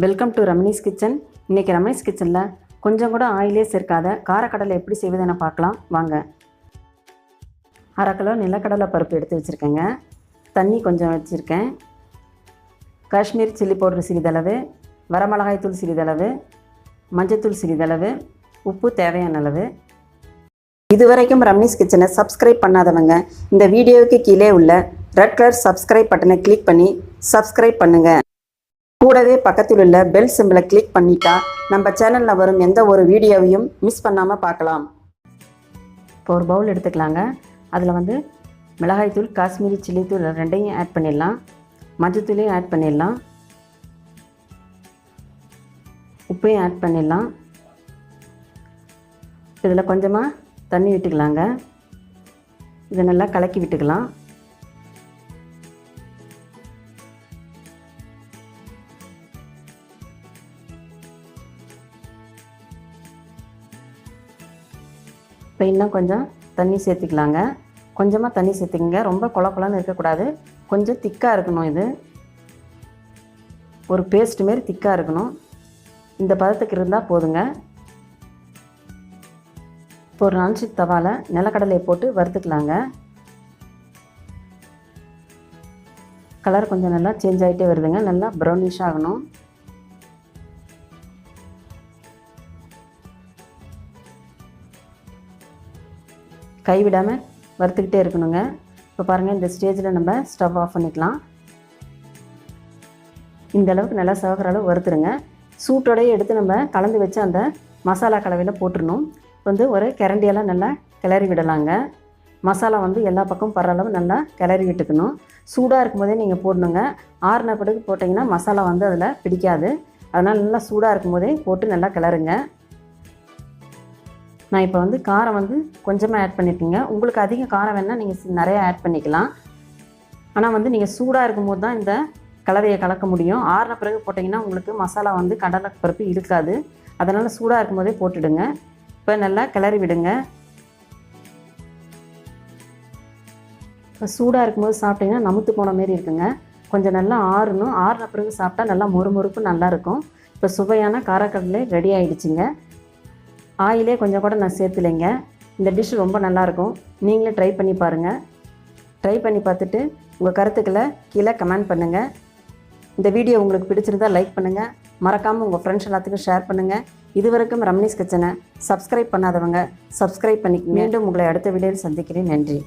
Welcome to Ramanis kitchen இன்றைக்கி ரமணிஸ் கிச்சனில் கொஞ்சம் கூட ஆயிலே சேர்க்காத காரக்கடலை எப்படி செய்வதுன்னு பார்க்கலாம். வாங்க. அரை கிலோ நிலக்கடலை பருப்பு எடுத்து வச்சுருக்கேங்க. தண்ணி கொஞ்சம் வச்சுருக்கேன். காஷ்மீர் சில்லி பவுடர் சிறிதளவு வரமிளகாய் தூள் சிறிதளவு மஞ்சத்தூள் சிறிதளவு உப்பு தேவையான அளவு. இதுவரைக்கும் ரம்னிஸ் கிச்சனை சப்ஸ்கிரைப் பண்ணாதவங்க இந்த வீடியோவுக்கு கீழே உள்ள ரெட் கலர் சப்ஸ்கிரைப் பட்டனை கிளிக் பண்ணி சப்ஸ்கிரைப் பண்ணுங்கள் கூடவே பக்கத்தில் உள்ள பெல் சிம்பிளை கிளிக் பண்ணிட்டா நம்ம சேனலில் வரும் எந்த ஒரு வீடியோவையும் மிஸ் பண்ணாமல் பார்க்கலாம். இப்போ ஒரு பவுல் எடுத்துக்கலாங்க. அதில் வந்து மிளகாய்த்தூள் காஷ்மீரி சில்லி தூள் ரெண்டையும் ஆட் பண்ணிடலாம். மஞ்சத்தூளையும் ஆட் பண்ணிடலாம். உப்பையும் ஆட் பண்ணிடலாம். இதில் கொஞ்சமாக தண்ணி விட்டுக்கலாங்க. இதை நல்லா கலக்கி விட்டுக்கலாம். இப்போ இன்னும் கொஞ்சம் தண்ணி சேர்த்துக்கலாங்க. கொஞ்சமாக தண்ணி சேர்த்துக்கங்க. ரொம்ப கொல கொலன்னு இருக்கக்கூடாது. கொஞ்சம் திக்காக இருக்கணும் இது. ஒரு பேஸ்ட் மாரி திக்காக இருக்கணும். இந்த பதத்துக்கு இருந்தால் போதுங்க. இப்போ ஒரு நான்ஸ்டிக் தவாவில் நிலக்கடலையை போட்டு வறுத்துக்கலாங்க. கலர் கொஞ்சம் நல்லா சேஞ்ச் ஆகிட்டே வருதுங்க. நல்லா ப்ரௌனிஷ் ஆகணும். கைவிடாமல் வறுத்துக்கிட்டே இருக்கணுங்க. இப்போ பாருங்கள் இந்த ஸ்டேஜில் நம்ம ஸ்டவ் ஆஃப் பண்ணிக்கலாம். இந்த அளவுக்கு நல்லா சவக்கிற அளவு வறுத்துருங்க. சூட்டோடையே எடுத்து நம்ம கலந்து வச்சு அந்த மசாலா கலவையில் போட்டுடணும். வந்து ஒரு கிரண்டியெல்லாம் நல்லா கிளறி விடலாங்க. மசாலா வந்து எல்லா பக்கமும் படுற அளவு நல்லா கிளறி விட்டுக்கணும். சூடாக இருக்கும்போதே நீங்கள் போடணுங்க. ஆறுன பிறகு போட்டிங்கன்னா மசாலா வந்து அதில் பிடிக்காது. அதனால் நல்லா சூடாக இருக்கும்போதே போட்டு நல்லா கிளறுங்க. நான் இப்போ வந்து காரம் வந்து கொஞ்சமாக ஆட் பண்ணியிருக்கீங்க உங்களுக்கு அதிக காரம் வேணால் நீங்கள் நிறைய ஆட் பண்ணிக்கலாம். ஆனால் வந்து நீங்கள் சூடாக இருக்கும்போது தான் இந்த கலவையை கலக்க முடியும். ஆறின பிறகு போட்டிங்கன்னா உங்களுக்கு மசாலா வந்து கடலை பருப்பு இருக்காது. அதனால் சூடாக இருக்கும்போதே போட்டுடுங்க. இப்போ நல்லா கிளறி விடுங்க. இப்போ சூடாக இருக்கும்போது சாப்பிட்டிங்கன்னா நமுத்து போன மாரி இருக்குங்க. கொஞ்சம் நல்லா ஆறணும். ஆறின பிறகு சாப்பிட்டா நல்லா மொறுமொறுப்பு நல்லாயிருக்கும் இப்போ சுவையான காரக்கடலை ரெடி ஆகிடுச்சிங்க ஆயிலே கொஞ்சம் கூட நான் சேர்த்துலைங்க. இந்த டிஷ் ரொம்ப நல்லாயிருக்கும் நீங்களே ட்ரை பண்ணி பாருங்கள் ட்ரை பண்ணி பார்த்துட்டு உங்கள் கருத்துக்களை கீழே கமெண்ட் பண்ணுங்கள் இந்த வீடியோ உங்களுக்கு பிடிச்சிருந்தா லைக் பண்ணுங்கள் மறக்காமல் உங்கள் ஃப்ரெண்ட்ஸ் எல்லாத்துக்கும் ஷேர் பண்ணுங்கள் இதுவரைக்கும் ரம்னிஸ் கிச்சனை சப்ஸ்கிரைப் பண்ணாதவங்க சப்ஸ்கிரைப் பண்ணி மீண்டும் உங்களை அடுத்த வீடியோவில் சந்திக்கிறேன். நன்றி.